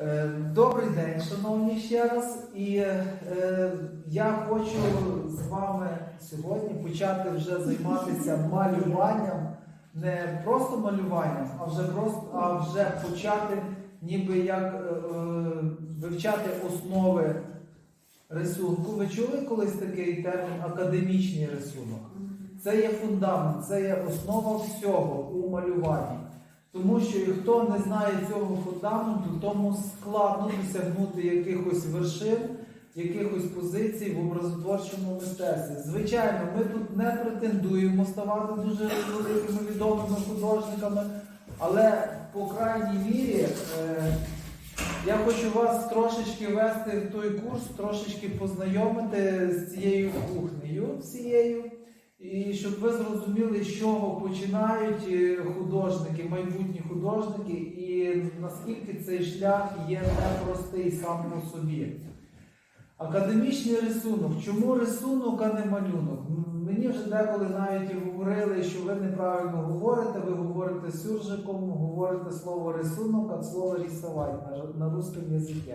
Е, Добрий день, шановні ще раз. І е, я хочу з вами сьогодні почати вже займатися малюванням, не просто малюванням, а вже просто а вже почати ніби як е, е, вивчати основи рисунку. Ви чули колись такий термін академічний рисунок? Це є фундамент, це є основа всього у малюванні. Тому що хто не знає цього фундаменту, тому складно досягнути якихось вершин, якихось позицій в образотворчому мистецтві. Звичайно, ми тут не претендуємо ставати дуже великими відомими художниками, але по крайній мірі е, я хочу вас трошечки вести в той курс, трошечки познайомити з цією кухнею всією. І щоб ви зрозуміли, з чого починають е, художники, майбутні художники, і наскільки цей шлях є непростий сам по собі. Академічний рисунок. Чому рисунок, а не малюнок? Мені вже деколи навіть говорили, що ви неправильно говорите, ви говорите сюржиком, говорите слово рисунок, а слово рисувати на, на русском язикі.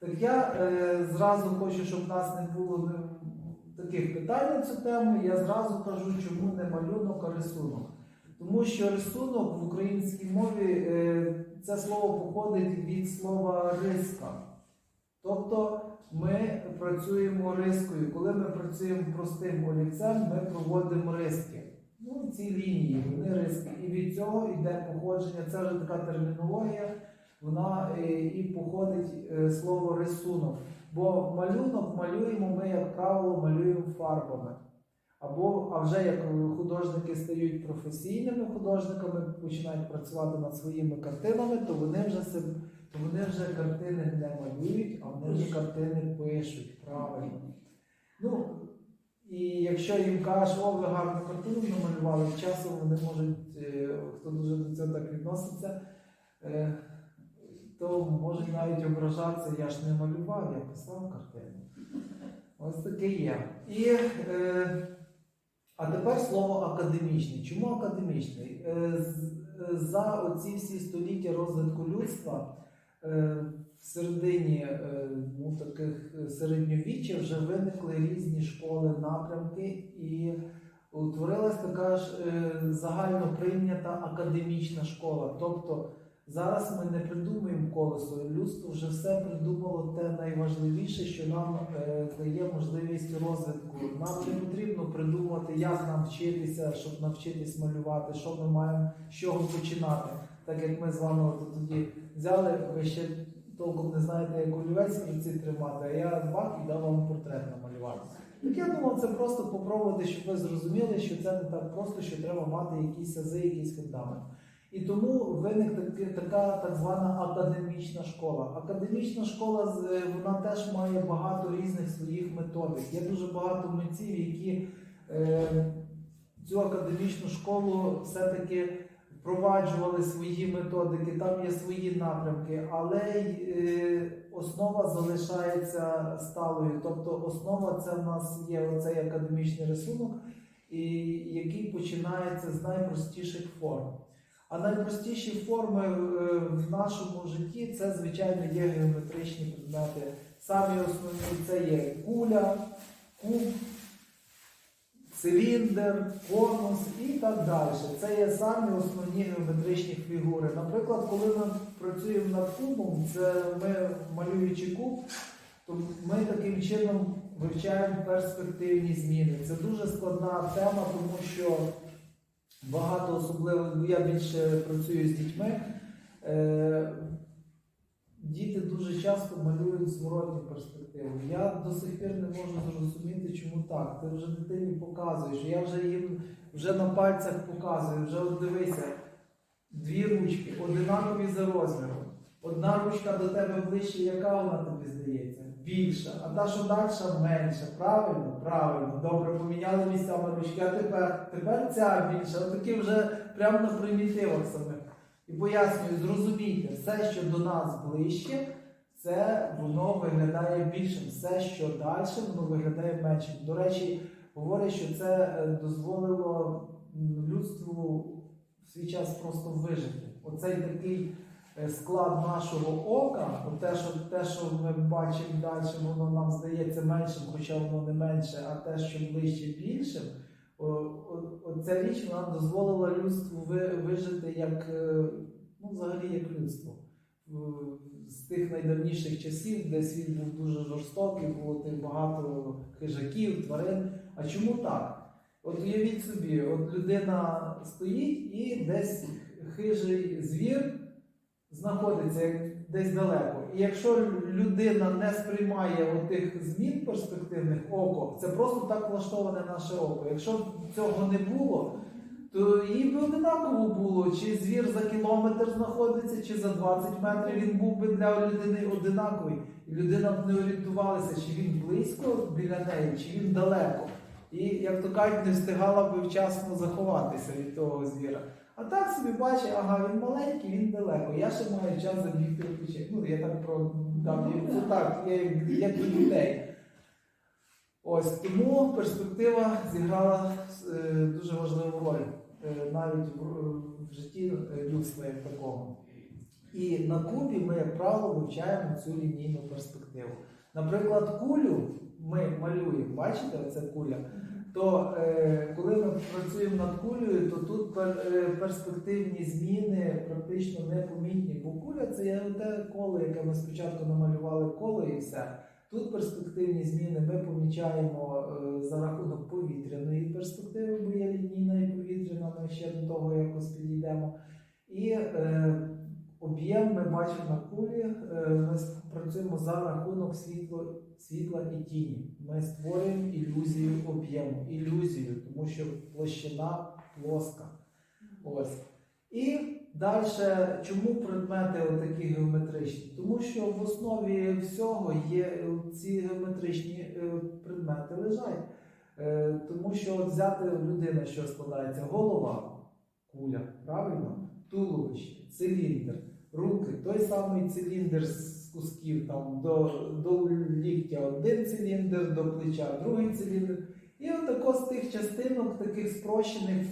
Так я е, зразу хочу, щоб нас не було таких питань на цю тему, я зразу кажу, чому не малюнок, а рисунок. Тому що рисунок в українській мові е, це слово походить від слова риска. Тобто ми працюємо рискою. Коли ми працюємо простим олівцем, ми проводимо риски. Ну, ці лінії, вони риски. І від цього йде походження. Це вже така термінологія, вона е, і походить е, слово рисунок. Бо малюнок малюємо ми, як правило, малюємо фарбами. Або, а вже як художники стають професійними художниками, починають працювати над своїми картинами, то вони вже то вони вже картини не малюють, а вони вже картини пишуть правильно. Ну, і якщо їм кажеш, о, ви гарну картину намалювали, часом вони можуть, е, хто дуже до цього так відноситься, е, то можуть навіть ображатися, я ж не малював, я писав картину. Ось таке є. І, е, а тепер слово академічний. Чому академічний? Е, е, за оці всі століття розвитку людства е, в середині е, ну, таких е, середньовіччя вже виникли різні школи, напрямки, і утворилась така ж е, загально прийнята академічна школа. Тобто Зараз ми не придумуємо колесо. Людство вже все придумало те найважливіше, що нам е, дає можливість розвитку. Нам не потрібно придумувати, як нам вчитися, щоб навчитись малювати, що ми маємо з чого починати. Так як ми з вами от тоді взяли, ви ще толком не знаєте, як олівець руці тримати, а я бах і дав вам портрет намалювати. Так я думав, це просто попробувати, щоб ви зрозуміли, що це не так просто, що треба мати якісь ази, якийсь фундамент. І тому виник таки- така так звана академічна школа. Академічна школа вона теж має багато різних своїх методик. Є дуже багато митців, які е, цю академічну школу все-таки впроваджували свої методики, там є свої напрямки, але е, основа залишається сталою. Тобто основа це в нас є оцей академічний рисунок, і, який починається з найпростіших форм. А найпростіші форми е, в нашому житті це, звичайно, є геометричні предмети. Самі основні це є куля, куб, циліндр, конус і так далі. Це є самі основні геометричні фігури. Наприклад, коли ми працюємо над кубом, це ми малюючи куб, то ми таким чином вивчаємо перспективні зміни. Це дуже складна тема, тому що багато особливо, бо я більше працюю з дітьми. Е, діти дуже часто малюють зворотні перспективи. Я до сих пір не можу зрозуміти, чому так. Ти вже дитині показуєш. Я вже їм вже на пальцях показую, вже дивися, дві ручки, одинакові за розміром. Одна ручка до тебе ближче, яка вона тобі здається? Більша, а та, що далі, менша. Правильно? Правильно. Добре, поміняли місцями ручки, а тепер, тепер ця більша. Отакі вже прямо на примітивах самих. І пояснюю, зрозумійте, все, що до нас ближче, це воно виглядає більшим. Все, що далі, воно виглядає меншим. До речі, говорять, що це е, дозволило людству в свій час просто вижити. Оцей такий склад нашого ока, от те, що, те, що ми бачимо далі, воно нам здається меншим, хоча воно не менше, а те, що ближче більшим, ця річ вона дозволила людству вижити як, е, ну, взагалі як людство. З тих найдавніших часів, де світ був дуже жорстокий, було тих багато хижаків, тварин. А чому так? От уявіть собі, от людина стоїть і десь хижий звір знаходиться десь далеко. І якщо людина не сприймає отих змін перспективних око, це просто так влаштоване наше око. Якщо б цього не було, то їй би одинаково було, чи звір за кілометр знаходиться, чи за 20 метрів він був би для людини одинаковий. І людина б не орієнтувалася, чи він близько біля неї, чи він далеко. І, як то кажуть, не встигала би вчасно заховатися від того звіра. А так собі бачить, ага, він маленький, він далеко. Я ще маю час забігти печі. Ну, я так про там, це так, є як до людей. Ось тому перспектива зіграла е, дуже важливу роль е, навіть в, в житті е, людства як такого. І на Кубі ми, як правило, вивчаємо цю лінійну перспективу. Наприклад, кулю ми малюємо, бачите, оце куля. То е, коли ми працюємо над кулею, то тут пер, е, перспективні зміни практично непомітні. Бо куля це є те коло, яке ми спочатку намалювали коло і все. Тут перспективні зміни ми помічаємо е, за рахунок повітряної перспективи, бо є лінійна і повітряна, ми ще до того якось підійдемо. І е, об'єм ми бачимо на кулі, е, працюємо за рахунок світло, світла і тіні. Ми створюємо ілюзію об'єму, ілюзію, тому що площина плоска. Ось. І далі, чому предмети такі геометричні? Тому що в основі всього є е, ці геометричні е, предмети лежать. Е, Тому що от взяти людина, що складається, голова, куля, правильно? Туловище, циліндр, руки, той самий циліндр кусків там, до, до ліктя один циліндр, до плеча другий циліндр. І отако з тих частинок, таких спрощених,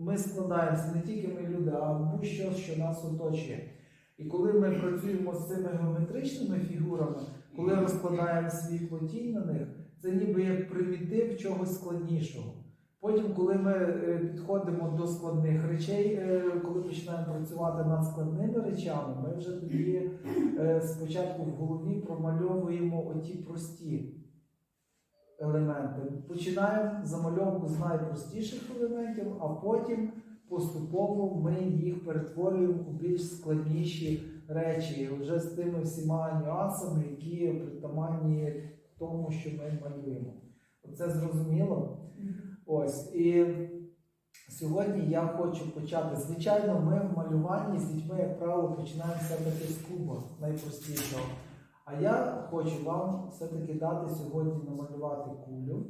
ми складаємося не тільки ми люди, а будь-що, що нас оточує. І коли ми працюємо з цими геометричними фігурами, коли розкладаємо світло тінь на них, це ніби як примітив чогось складнішого. Потім, коли ми е, підходимо до складних речей, е, коли починаємо працювати над складними речами, ми вже тоді е, спочатку в голові промальовуємо оті прості елементи. Починаємо замальовку з найпростіших елементів, а потім поступово ми їх перетворюємо у більш складніші речі, вже з тими всіма нюансами, які притаманні тому, що ми малюємо. Це зрозуміло. Ось і сьогодні я хочу почати. Звичайно, ми в малюванні з дітьми, як правило, починаємо все-таки з куба найпростішого. А я хочу вам все-таки дати сьогодні намалювати кулю.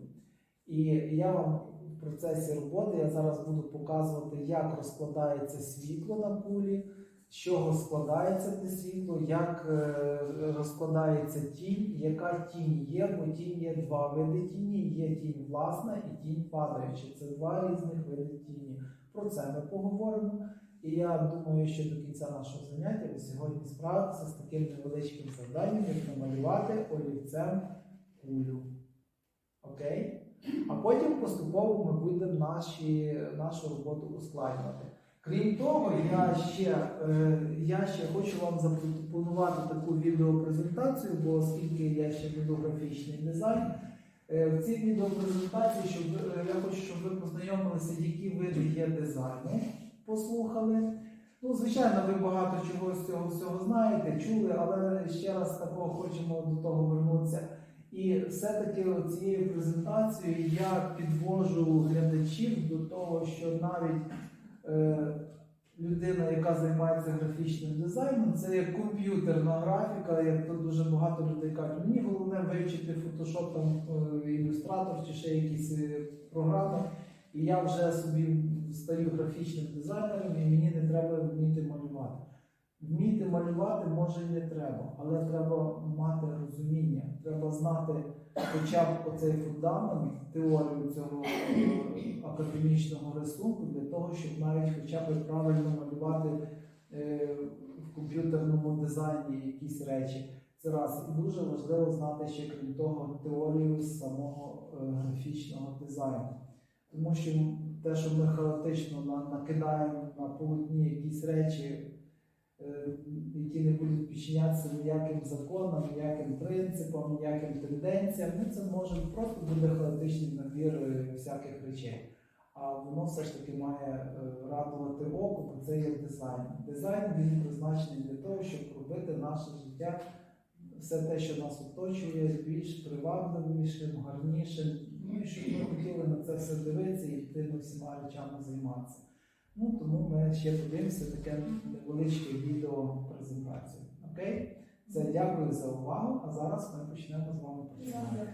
І я вам в процесі роботи я зараз буду показувати, як розкладається світло на кулі, з чого складається те світло, як е, розкладається тінь, яка тінь є, бо тінь є два види тіні. Є тінь власна і тінь падаюча. Це два різних види тіні. Про це ми поговоримо. І я думаю, що до кінця нашого заняття ви сьогодні справитеся з таким невеличким завданням, як намалювати олівцем кулю. Окей? А потім поступово ми будемо наші, нашу роботу ускладнювати. Крім того, я ще, е, я ще хочу вам запропонувати таку відеопрезентацію, бо оскільки я ще веду графічний дизайн, е, в цій відеопрезентації щоб, е, я хочу, щоб ви познайомилися, які види є дизайну, послухали. Ну, звичайно, ви багато чого з цього всього знаєте, чули, але ще раз такого хочемо до того вернутися. І все-таки цією презентацією я підвожу глядачів до того, що навіть людина, яка займається графічним дизайном, це як комп'ютерна графіка, як то дуже багато людей кажуть. Мені головне вивчити Photoshop, там, е, ілюстратор чи ще якісь е, програми. І я вже собі стаю графічним дизайнером, і мені не треба вміти малювати. Вміти малювати може і не треба, але треба мати розуміння, треба знати хоча б оцей фундамент, теорію цього е, академічного рисунку для того, щоб навіть хоча б правильно малювати е, в комп'ютерному дизайні якісь речі. Це раз. І дуже важливо знати ще крім того теорію самого е, графічного дизайну. Тому що те, що ми хаотично накидаємо на полотні якісь речі, які не будуть підчинятися ніяким законам, ніяким принципам, ніяким тенденціям, ну, це може просто буде хаотичний набір е, всяких речей. А воно все ж таки має е, радувати око, бо це є дизайн. Дизайн він призначений для того, щоб робити наше життя, все те, що нас оточує, більш привабливішим, гарнішим. Ну і щоб ми хотіли на це все дивитися і тими всіма речами займатися. Ну тому ми ще подивимося таке невеличке відео презентацію. Окей? Це дякую за увагу. А зараз ми почнемо з вами працювати.